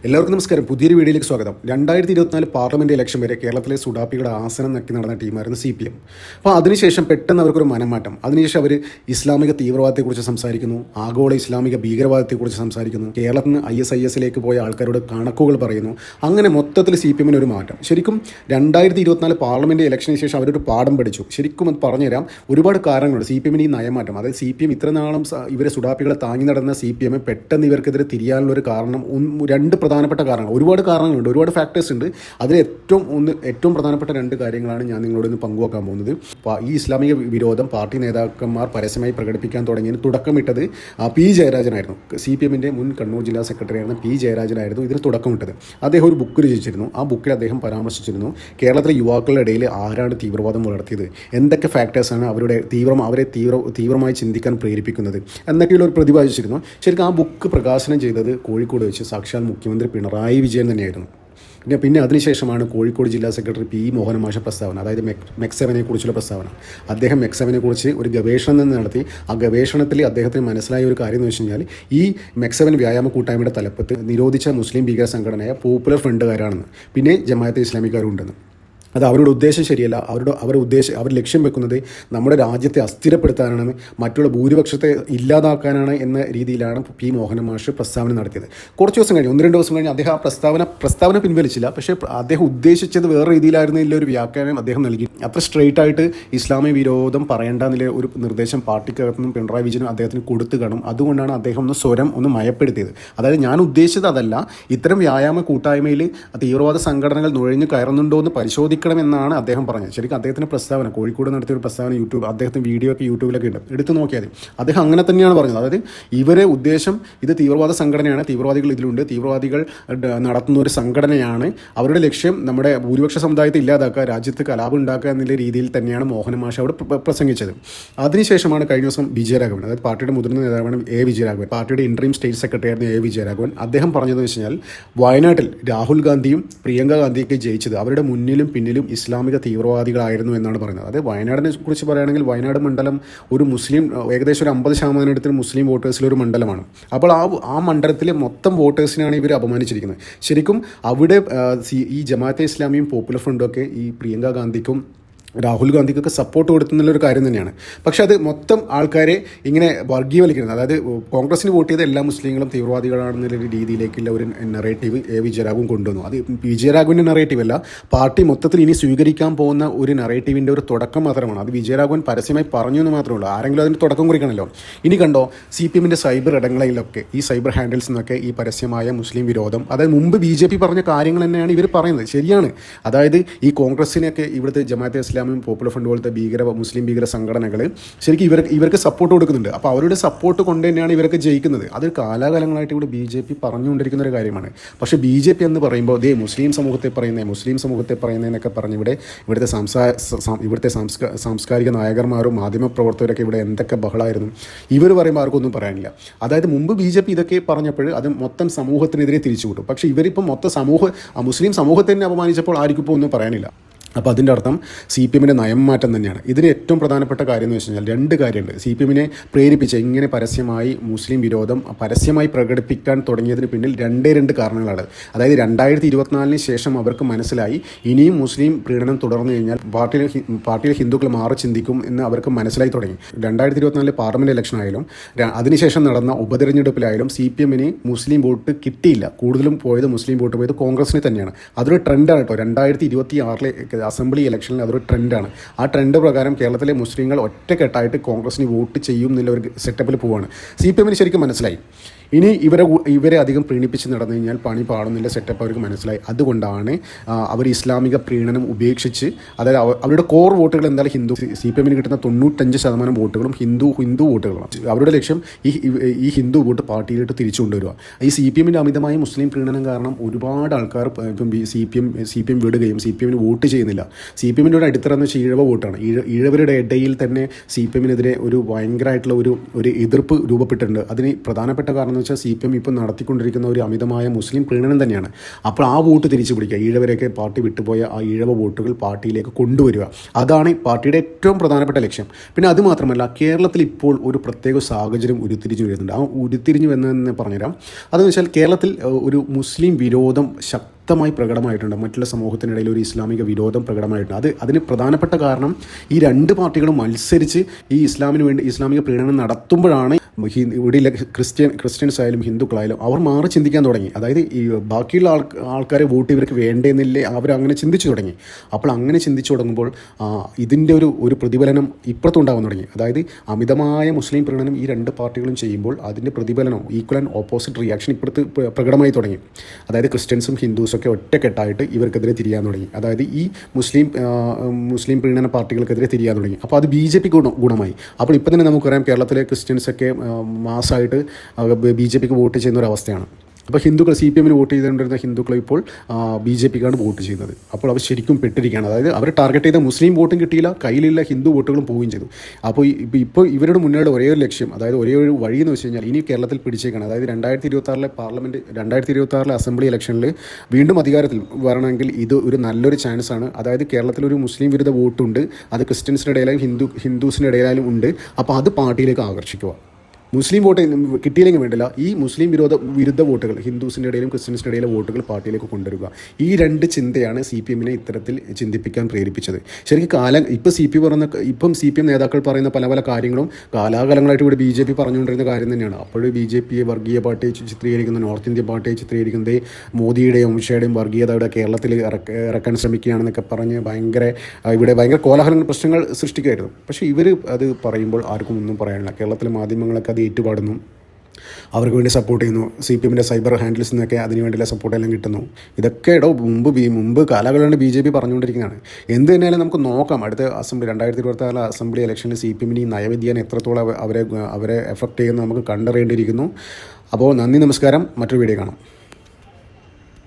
എല്ലാവർക്കും നമസ്കാരം. പുതിയൊരു വീഡിയോയിലേക്ക് സ്വാഗതം. രണ്ടായിരത്തി ഇരുപത്തിനാല് പാർലമെന്റ് ഇലക്ഷൻ വരെ കേരളത്തിലെ സുഡാപ്പിയുടെ ആസനം നക്കി നടന്ന ടീമായിരുന്നു സി പി എം അപ്പോൾ അതിനുശേഷം പെട്ടെന്ന് അവർക്കൊരു മനമാറ്റം. അതിനുശേഷം അവർ ഇസ്ലാമിക തീവ്രവാദത്തെക്കുറിച്ച് സംസാരിക്കുന്നു ആഗോള ഇസ്ലാമിക ഭീകരവാദത്തെക്കുറിച്ച് സംസാരിക്കുന്നു കേരളത്തിൽ നിന്ന് ഐ എസ് ഐ എസിലേക്ക് പോയ ആൾക്കാരോട് കണക്കുകൾ പറയുന്നു. അങ്ങനെ മൊത്തത്തിൽ സി പി എമ്മിന് ഒരു മാറ്റം. ശരിക്കും രണ്ടായിരത്തി ഇരുപത്തിനാല് പാർലമെന്റ് ഇലക്ഷന് ശേഷം അവരൊരു പാഠം പഠിച്ചു. ശരിക്കും അത് പറഞ്ഞുതരാം. ഒരുപാട് കാരണങ്ങളുണ്ട്. സി പി എമ്മിന് ഈ നയമാറ്റം. അതായത് സി പി എം ഇത്ര നാളും ഇവരെ സുഡാപ്പികളെ താങ്ങി നടന്ന സി പി എം പെട്ടെന്ന് ഇവർക്കെതിരെ തിരിയാനുള്ള ഒരു കാരണം രണ്ട് പ്രധാനപ്പെട്ട കാരണങ്ങൾ. ഒരുപാട് കാരണങ്ങളുണ്ട്. ഒരുപാട് ഫാക്ടേഴ്സ് ഉണ്ട്. അതിൽ ഏറ്റവും ഒന്ന് ഏറ്റവും പ്രധാനപ്പെട്ട രണ്ട് കാര്യങ്ങളാണ് ഞാൻ നിങ്ങളോട് ഇന്ന് പങ്കുവെക്കാൻ പോകുന്നത്. ഈ ഇസ്ലാമിക വിരോധം പാർട്ടി നേതാക്കന്മാർ പരസ്യമായി പ്രകടിപ്പിക്കാൻ തുടങ്ങിയതിന് തുടക്കമിട്ടത് പി. ജയരാജനായിരുന്നു. സി പി എമ്മിന്റെ മുൻ കണ്ണൂർ ജില്ലാ സെക്രട്ടറി ആയിരുന്ന പി. ജയരാജനായിരുന്നു ഇതിന് തുടക്കമിട്ടത്. അദ്ദേഹം ഒരു ബുക്ക് രചിച്ചിരുന്നു. ആ ബുക്കിൽ അദ്ദേഹം പരാമർശിച്ചിരുന്നു കേരളത്തിലെ യുവാക്കളുടെ ഇടയിൽ ആരാണ് തീവ്രവാദം വളർത്തിയത്? എന്തൊക്കെ ഫാക്ടേഴ്സാണ് അവരുടെ തീവ്രം അവരെ തീവ്ര തീവ്രമായി ചിന്തിക്കാൻ പ്രേരിപ്പിക്കുന്നത്? എന്നൊക്കെയുള്ള ഒരു പ്രതിപാദിച്ചിരുന്നു. ശരിക്കും ആ ബുക്ക് പ്രകാശനം ചെയ്തത് കോഴിക്കോട് വെച്ച് സാക്ഷാൽ മുഖ്യമന്ത്രി പിണറായി വിജയൻ തന്നെയായിരുന്നു. പിന്നെ പിന്നെ അതിനുശേഷമാണ് കോഴിക്കോട് ജില്ലാ സെക്രട്ടറി പി മോഹന മാഷ പ്രസ്താവന അതായത് മെക് കുറിച്ചുള്ള പ്രസ്താവന. അദ്ദേഹം മെക്സെവനെ കുറിച്ച് ഒരു ഗവേഷണം തന്നെ നടത്തി ആ ഗവേഷണത്തിൽ അദ്ദേഹത്തിന് മനസ്സിലായ ഒരു കാര്യം എന്ന് വെച്ച് കഴിഞ്ഞാൽ ഈ മെക്സെവൻ വ്യായാമ കൂട്ടായ്മയുടെ തലപ്പത്ത് നിരോധിച്ച മുസ്ലിം ഭീകര സംഘടനയായ പോപ്പുലർ ഫ്രണ്ടുകാരാണെന്ന് പിന്നെ ജമായത്ത് ഇസ്ലാമിക്കാരും ഉണ്ടെന്ന് അത് അവരുടെ ഉദ്ദേശം ശരിയല്ല. അവരുടെ അവരുടെ ഉദ്ദേശം അവർ ലക്ഷ്യം വെക്കുന്നത് നമ്മുടെ രാജ്യത്തെ അസ്ഥിരപ്പെടുത്താനാണ് മറ്റുള്ള ഭൂരിപക്ഷത്തെ ഇല്ലാതാക്കാനാണ് എന്ന രീതിയിലാണ് പി മോഹന മാഷ് പ്രസ്താവന നടത്തിയത്. കുറച്ച് ദിവസം കഴിഞ്ഞ് ഒന്ന് രണ്ട് ദിവസം കഴിഞ്ഞ് അദ്ദേഹം ആ പ്രസ്താവന പ്രസ്താവന പിൻവലിച്ചില്ല. പക്ഷേ അദ്ദേഹം ഉദ്ദേശിച്ചത് വേറെ രീതിയിലായിരുന്നില്ല ഒരു വ്യാഖ്യാനം അദ്ദേഹം നൽകി. അത്ര സ്ട്രെയിറ്റ് ആയിട്ട് ഇസ്ലാമിക വിരോധം പറയേണ്ട എന്നുള്ള ഒരു നിർദ്ദേശം പാർട്ടിക്കകത്തുനിന്നും പിണറായി വിജയനും അദ്ദേഹത്തിന് കൊടുത്തു കാണും. അതുകൊണ്ടാണ് അദ്ദേഹം ഒന്ന് സ്വരം ഒന്ന് മയപ്പെടുത്തിയത്. അതായത് ഞാൻ ഉദ്ദേശിച്ചത് അതല്ല ഇത്തരം വ്യായാമ കൂട്ടായ്മയിൽ തീവ്രവാദ സംഘടനകൾ നുഴഞ്ഞു കയറുന്നുണ്ടോ എന്ന് പരിശോധിക്കണമെന്നാണ് അദ്ദേഹം പറഞ്ഞത്. ശരിക്കും അദ്ദേഹത്തിന്റെ പ്രസ്താവന കോഴിക്കോട് നടത്തിയ ഒരു പ്രസ്താവന യൂട്യൂബ് അദ്ദേഹത്തിന് വീഡിയോ ഒക്കെ യൂട്യൂബിലൊക്കെ ഉണ്ട്. എടുത്തു നോക്കിയാൽ അദ്ദേഹം അങ്ങനെ തന്നെയാണ് പറഞ്ഞത്. അതായത് ഇവരെ ഉദ്ദേശം ഇത് തീവ്രവാദ സംഘടനയാണ്. തീവ്രവാദികൾ ഇതിലുണ്ട്. തീവ്രവാദികൾ നടത്തുന്ന ഒരു സംഘടനയാണ്. അവരുടെ ലക്ഷ്യം നമ്മുടെ ഭൂരിപക്ഷ സമുദായത്തെ ഇല്ലാതാക്കുക രാജ്യത്ത് കലാപം ഉണ്ടാക്കുക എന്നുള്ള രീതിയിൽ തന്നെയാണ് മോഹന മാഷ് അവിടെ പ്ര- പ്രസംഗിച്ചത്. അതിനുശേഷമാണ് കഴിഞ്ഞ ദിവസം വിജയരാഘവൻ അതായത് പാർട്ടിയുടെ മുതിർന്ന നേതാവാണ് എ വിജയരാഘവൻ പാർട്ടിയുടെ ഇൻട്രീം സ്റ്റേറ്റ് സെക്രട്ടറി ആയിരുന്നു എ വിജയരാഘവൻ. അദ്ദേഹം പറഞ്ഞതെന്ന് വെച്ച് കഴിഞ്ഞാൽ വയനാട്ടിൽ രാഹുൽ ഗാന്ധിയും പ്രിയങ്ക ഗാന്ധിയൊക്കെ ജയിച്ചത് അവരുടെ മുന്നിലും പിന്നിലും ഇസ്ലാമിക തീവ്രവാദികളായിരുന്നു എന്നാണ് പറയുന്നത്. അതായത് വയനാടിനെ കുറിച്ച് പറയുകയാണെങ്കിൽ വയനാട് മണ്ഡലം ഒരു മുസ്ലിം ഏകദേശം ഒരു അമ്പത് ശതമാനം എടുത്ത് മുസ്ലിം വോട്ടേഴ്സിലൊരു മണ്ഡലമാണ്. അപ്പോൾ ആ ആ മണ്ഡലത്തിലെ മൊത്തം വോട്ടേഴ്സിനെയാണ് ഇവർ അപമാനിച്ചിരിക്കുന്നത്. ശരിക്കും അവിടെ ഈ ജമാഅത്തെ ഇസ്ലാമിയും പോപ്പുലർ ഫ്രണ്ടും ഒക്കെ ഈ പ്രിയങ്ക ഗാന്ധിക്കും രാഹുൽ ഗാന്ധിക്കൊക്കെ സപ്പോർട്ട് കൊടുത്തുന്നുള്ള ഒരു കാര്യം തന്നെയാണ്. പക്ഷേ അത് മൊത്തം ആൾക്കാരെ ഇങ്ങനെ വർഗീയവൽക്കുന്നത് അതായത് കോൺഗ്രസിന് വോട്ട് ചെയ്ത എല്ലാ മുസ്ലിങ്ങളും തീവ്രവാദികളാണെന്നുള്ള രീതിയിലേക്കുള്ള ഒരു നറേറ്റീവ് എ വിജയരാഘവൻ കൊണ്ടുവന്നു. അത് വിജയരാഘവന്റെ നറേറ്റീവ് അല്ല. പാർട്ടി മൊത്തത്തിൽ ഇനി സ്വീകരിക്കാൻ പോകുന്ന ഒരു നെറേറ്റീവിന്റെ ഒരു തുടക്കം മാത്രമാണ്. അത് വിജയരാഘവൻ പരസ്യമായി പറഞ്ഞു എന്ന് മാത്രമേ ഉള്ളൂ. ആരെങ്കിലും അതിന് തുടക്കം കുറിക്കണമല്ലോ. ഇനി കണ്ടോ സി പി എമ്മിന്റെ സൈബർ ഇടങ്ങളിലൊക്കെ ഈ സൈബർ ഹാൻഡിൽസ് എന്നൊക്കെ ഈ പരസ്യമായ മുസ്ലിം വിരോധം അതായത് മുമ്പ് ബി ജെ പി പറഞ്ഞ കാര്യങ്ങൾ തന്നെയാണ് ഇവർ പറയുന്നത്. ശരിയാണ്. അതായത് ഈ കോൺഗ്രസിനെയൊക്കെ ഇവിടുത്തെ ജമാഅത്തെ ഇസ്ലാമും പോപ്പുലർ ഫണ്ട് പോലത്തെ ഭീകര മുസ്ലിം ഭീകര സംഘടനകൾ ശരിക്കും ഇവർ ഇവർക്ക് സപ്പോർട്ട് കൊടുക്കുന്നുണ്ട്. അപ്പോൾ അവരുടെ സപ്പോർട്ട് കൊണ്ട് തന്നെയാണ് ഇവരൊക്കെ ജയിക്കുന്നത്. അത് കാലാകാലങ്ങളായിട്ട് ഇവിടെ ബി ജെ പി പറഞ്ഞുകൊണ്ടിരിക്കുന്ന ഒരു കാര്യമാണ്. പക്ഷേ ബി ജെ പി എന്ന് പറയുമ്പോൾ ദേ മുസ്ലിം സമൂഹത്തെ പറയുന്നേ മുസ്ലിം സമൂഹത്തെ പറയുന്നതെന്നൊക്കെ പറഞ്ഞ് ഇവിടെ ഇവിടുത്തെ സംസാ ഇവിടുത്തെ സംസ്കാര സാംസ്കാരിക നായകന്മാരും മാധ്യമപ്രവർത്തകരൊക്കെ ഇവിടെ എന്തൊക്കെ ബഹളമായിരുന്നു ഇവർ പറയുമ്പോൾ ആർക്കൊന്നും പറയാനില്ല. അതായത് മുമ്പ് ബി ജെ പി ഇതൊക്കെ പറഞ്ഞപ്പോൾ അത് മൊത്തം സമൂഹത്തിനെതിരെ തിരിച്ചു വിട്ടു. പക്ഷേ ഇവരിപ്പോൾ മൊത്തം സമൂഹ മുസ്ലിം സമൂഹത്തെ തന്നെ അപമാനിച്ചപ്പോൾ ആർക്കും ഇപ്പോൾ ഒന്നും പറയാനില്ല. അപ്പോൾ അതിന്റെ അർത്ഥം സി പി എമ്മിന്റെ നയം മാറ്റം തന്നെയാണ്. ഇതിന് ഏറ്റവും പ്രധാനപ്പെട്ട കാര്യം എന്ന് വെച്ച് കഴിഞ്ഞാൽ രണ്ട് കാര്യമുണ്ട്. സി പി എമ്മിനെ പ്രേരിപ്പിച്ച ഇങ്ങനെ പരസ്യമായി മുസ്ലിം വിരോധം പരസ്യമായി പ്രകടിപ്പിക്കാൻ തുടങ്ങിയതിന് പിന്നിൽ രണ്ടേ രണ്ട് കാരണങ്ങളാണ്. അതായത് രണ്ടായിരത്തി ഇരുപത്തിനാലിന് ശേഷം അവർക്ക് മനസ്സിലായി ഇനിയും മുസ്ലിം പ്രീണനം തുടർന്നു കഴിഞ്ഞാൽ പാർട്ടിയിൽ പാർട്ടിയിൽ ഹിന്ദുക്കൾ മാറി ചിന്തിക്കും എന്ന് അവർക്ക് മനസ്സിലായി തുടങ്ങി. രണ്ടായിരത്തി ഇരുപത്തിനാലിൽ പാർലമെന്റ് ഇലക്ഷൻ ആയാലും അതിനുശേഷം നടന്ന ഉപതെരഞ്ഞെടുപ്പിലായാലും സി പി എമ്മിന് മുസ്ലിം വോട്ട് കിട്ടിയില്ല. കൂടുതലും പോയത് മുസ്ലിം വോട്ട് പോയത് കോൺഗ്രസിന് തന്നെയാണ്. അതൊരു ട്രെൻഡാണ് കേട്ടോ. രണ്ടായിരത്തി ഇരുപത്തി ആറിലെ അസംബ്ലി ഇലക്ഷനിൽ അതൊരു ട്രെൻഡാണ്. ആ ട്രെൻഡ് പ്രകാരം കേരളത്തിലെ മുസ്ലിങ്ങൾ ഒറ്റക്കെട്ടായിട്ട് കോൺഗ്രസിന് വോട്ട് ചെയ്യും എന്നുള്ള ഒരു സെറ്റപ്പിൽ പോവുകയാണ് സി പി എമ്മിന് ശരിക്കും മനസ്സിലായി. ഇനി ഇവരെ ഇവരെ അധികം പ്രീണിപ്പിച്ച് നടന്നു കഴിഞ്ഞാൽ പണി പാടുന്നില്ല സെറ്റപ്പ് അവർക്ക് മനസ്സിലായി. അതുകൊണ്ടാണ് അവർ ഇസ്ലാമിക പ്രീണനം ഉപേക്ഷിച്ച് അതായത് അവരുടെ കോർ വോട്ടുകൾ എന്തായാലും ഹിന്ദു സി പി എമ്മിന് കിട്ടുന്ന തൊണ്ണൂറ്റഞ്ച് ശതമാനം വോട്ടുകളും ഹിന്ദു ഹിന്ദു വോട്ടുകളാണ്. അവരുടെ ലക്ഷ്യം ഈ ഈ ഹിന്ദു വോട്ട് പാർട്ടിയിലോട്ട് തിരിച്ചു കൊണ്ടുവരിക ഈ സി പി എമ്മിന്റെ അമിതമായ മുസ്ലിം പ്രീണനം കാരണം ഒരുപാട് ആൾക്കാർ ഇപ്പം C P M C P M വിടുകയും സി പി എമ്മിന് വോട്ട് ചെയ്യുന്നില്ല. സി പി എമ്മിന്റെ ഒരു അടിത്തറ എന്ന് വെച്ചാൽ ഈഴവ വോട്ടാണ്. ഇഴവരുടെ ഇടയിൽ തന്നെ സി പി എമ്മിനെതിരെ ഒരു ഭയങ്കരമായിട്ടുള്ള ഒരു ഒരു എതിർപ്പ് രൂപപ്പെട്ടിട്ടുണ്ട്. അതിന് പ്രധാനപ്പെട്ട കാരണം വെച്ചാൽ സി പി എം ഇപ്പോൾ നടത്തിക്കൊണ്ടിരിക്കുന്ന ഒരു അമിതമായ മുസ്ലിം പ്രീണനം തന്നെയാണ്. അപ്പോൾ ആ വോട്ട് തിരിച്ചു പിടിക്കുക. ഈഴവരെയൊക്കെ പാർട്ടി വിട്ടുപോയ ആ ഈഴവ വോട്ടുകൾ പാർട്ടിയിലേക്ക് കൊണ്ടുവരിക. അതാണ് പാർട്ടിയുടെ ഏറ്റവും പ്രധാനപ്പെട്ട ലക്ഷ്യം. പിന്നെ അത് മാത്രമല്ല കേരളത്തിൽ ഇപ്പോൾ ഒരു പ്രത്യേക സാഹചര്യം ഉരുത്തിരിഞ്ഞു വരുന്നുണ്ട്. ആ ഉരുത്തിരിഞ്ഞു വരുന്നതെന്ന് പറഞ്ഞുതരാം. അതെന്ന് വെച്ചാൽ കേരളത്തിൽ ഒരു മുസ്ലിം വിരോധം ശക്തി ശക്തമായി പ്രകടമായിട്ടുണ്ട്. മറ്റുള്ള സമൂഹത്തിനിടയിൽ ഒരു ഇസ്ലാമിക വിരോധം പ്രകടമായിട്ടുണ്ട്. അത് അതിന് പ്രധാനപ്പെട്ട കാരണം ഈ രണ്ട് പാർട്ടികളും മത്സരിച്ച് ഈ ഇസ്ലാമിന് വേണ്ടി ഇസ്ലാമിക പ്രീണനം നടത്തുമ്പോഴാണ് ഇവിടെയുള്ള ക്രിസ്ത്യൻ ക്രിസ്ത്യൻസ് ആയാലും ഹിന്ദുക്കളായാലും അവർ മാറി ചിന്തിക്കാൻ തുടങ്ങി. അതായത് ഈ ബാക്കിയുള്ള ആൾ ആൾക്കാരെ വോട്ട് ഇവർക്ക് വേണ്ടേന്നില്ലേ അവരങ്ങനെ ചിന്തിച്ചു തുടങ്ങി. അപ്പോൾ അങ്ങനെ ചിന്തിച്ചു തുടങ്ങുമ്പോൾ ഇതിന്റെ ഒരു ഒരു പ്രതിഫലനം ഇപ്പുറത്തുണ്ടാകാൻ തുടങ്ങി. അതായത് അമിതമായ മുസ്ലിം പ്രകടനം ഈ രണ്ട് പാർട്ടികളും ചെയ്യുമ്പോൾ അതിന്റെ പ്രതിഫലനം ഈക്വൽ ആൻഡ് ഓപ്പോസിറ്റ് റിയാക്ഷൻ ഇപ്പുറത്ത് പ്രകടമായി തുടങ്ങി. അതായത് ക്രിസ്ത്യൻസും ഹിന്ദുസും ഒക്കെ ഒറ്റക്കെട്ടായിട്ട് ഇവർക്കെതിരെ തിരിയാൻ തുടങ്ങി. അതായത് ഈ മുസ്ലിം മുസ്ലിം പ്രീണന പാർട്ടികൾക്കെതിരെ തിരിയാൻ തുടങ്ങി. അപ്പോൾ അത് ബി ജെ പി ഗുണ ഗുണമായി. അപ്പോൾ ഇപ്പം തന്നെ നമുക്കറിയാം കേരളത്തിലെ ക്രിസ്ത്യൻസൊക്കെ മാസമായിട്ട് ബി ജെ പിക്ക് വോട്ട് ചെയ്യുന്ന ഒരു അവസ്ഥയാണ് അപ്പോൾ ഹിന്ദുക്കൾ സി പി എമ്മിന് വോട്ട് ചെയ്തുകൊണ്ടിരുന്ന ഹിന്ദുക്കൾ ഇപ്പോൾ ബി ജെ പിക്കാണ് വോട്ട് ചെയ്യുന്നത്. അപ്പോൾ അവർ ശരിക്കും പെട്ടിരിക്കുകയാണ്. അതായത് അവർ ടാർഗറ്റ് ചെയ്ത മുസ്ലിം വോട്ടും കിട്ടിയില്ല കയ്യിലുള്ള ഹിന്ദു വോട്ടുകളും പോവുകയും ചെയ്തു. അപ്പോൾ ഇപ്പോൾ ഇവരുടെ മുന്നേയുടെ ഒരേ ഒരു ലക്ഷ്യം അതായത് ഒരേ ഒരു വഴി എന്ന് വെച്ച് കഴിഞ്ഞാൽ ഇനി കേരളത്തിൽ പിടിച്ചേക്കാണ്. അതായത് രണ്ടായിരത്തി ഇരുപത്തി ആറിലെ പാർലമെന്റ് രണ്ടായിരത്തി ഇരുപത്തി ആറിലെ അസംബ്ലി ഇലക്ഷനിൽ വീണ്ടും അധികാരത്തിൽ വരണമെങ്കിൽ ഇത് ഒരു നല്ലൊരു ചാൻസ് ആണ്. അതായത് കേരളത്തിൽ ഒരു മുസ്ലിം വിരുദ്ധ വോട്ടുണ്ട് അത് ക്രിസ്ത്യൻസിന്റെ ഇടയിലായാലും ഹിന്ദു ഹിന്ദുസിന്റെ ഇടയിലായാലും ഉണ്ട്. അപ്പോൾ അത് പാർട്ടിയിലേക്ക് ആകർഷിക്കുക. മുസ്ലിം വോട്ട് കിട്ടിയില്ലെങ്കിൽ വേണ്ടില്ല. ഈ മുസ്ലിം വിരോധ വിരുദ്ധ വോട്ടുകൾ ഹിന്ദുസിന്റെ ഇടയിലും ക്രിസ്ത്യൻസിന്റെ ഇടയിലെ വോട്ടുകൾ പാർട്ടിയിലേക്ക് കൊണ്ടുവരിക. ഈ രണ്ട് ചിന്തയാണ് സി പി എമ്മിനെ ഇത്തരത്തിൽ ചിന്തിപ്പിക്കാൻ പ്രേരിപ്പിച്ചത്. ശരിക്കും കാലം ഇപ്പോൾ സി പി പറയുന്ന ഇപ്പം സി പി എം നേതാക്കൾ പറയുന്ന പല പല കാര്യങ്ങളും കാലാകാലങ്ങളായിട്ട് ഇവിടെ ബി ജെ പി പറഞ്ഞുകൊണ്ടിരുന്ന കാര്യം തന്നെയാണ്. അപ്പോഴും ബി ജെ പിയെ വർഗീയ പാർട്ടിയെ ചിത്രീകരിക്കുന്ന നോർത്ത് ഇന്ത്യൻ പാർട്ടിയെ ചിത്രീകരിക്കുന്നത് മോദിയുടെയും അമിത്ഷായുടെയും വർഗീയത ഇവിടെ കേരളത്തിൽ ഇറക്ക ഇറക്കാൻ ശ്രമിക്കുകയാണെന്നൊക്കെ പറഞ്ഞ് ഭയങ്കര ഇവിടെ ഭയങ്കര കോലാഹലങ്ങൾ പ്രശ്നങ്ങൾ സൃഷ്ടിക്കുമായിരുന്നു. പക്ഷേ ഇവർ അത് പറയുമ്പോൾ ആർക്കും ഒന്നും പറയാനില്ല. കേരളത്തിലെ മാധ്യമങ്ങളൊക്കെ അത് ഏറ്റുപാടുന്നു. അവർക്ക് വേണ്ടി സപ്പോർട്ട് ചെയ്യുന്നു. സി പി എമ്മിന്റെ സൈബർ ഹാൻഡിൽസ് നിന്നൊക്കെ അതിന് വേണ്ടിയുള്ള സപ്പോർട്ട് എല്ലാം കിട്ടുന്നു. ഇതൊക്കെ ഇടോ മുമ്പ് ബി മുമ്പ് കാലാകാലമാണ് ബി ജെ പി പറഞ്ഞുകൊണ്ടിരിക്കുന്നതാണ്. എന്ത് തന്നെയാലും നമുക്ക് നോക്കാം. അടുത്ത അസംബ്ലി രണ്ടായിരത്തി ഇരുപത്തിനാല് അസംബ്ലി ഇലക്ഷനിൽ സി പി എമ്മിന് ഈ എത്രത്തോളം അവരെ അവരെ എഫക്റ്റ് ചെയ്യുന്നത് നമുക്ക് കണ്ടറിയേണ്ടിയിരിക്കുന്നു. അപ്പോൾ നന്ദി നമസ്കാരം. മറ്റൊരു വീഡിയോ കാണാം.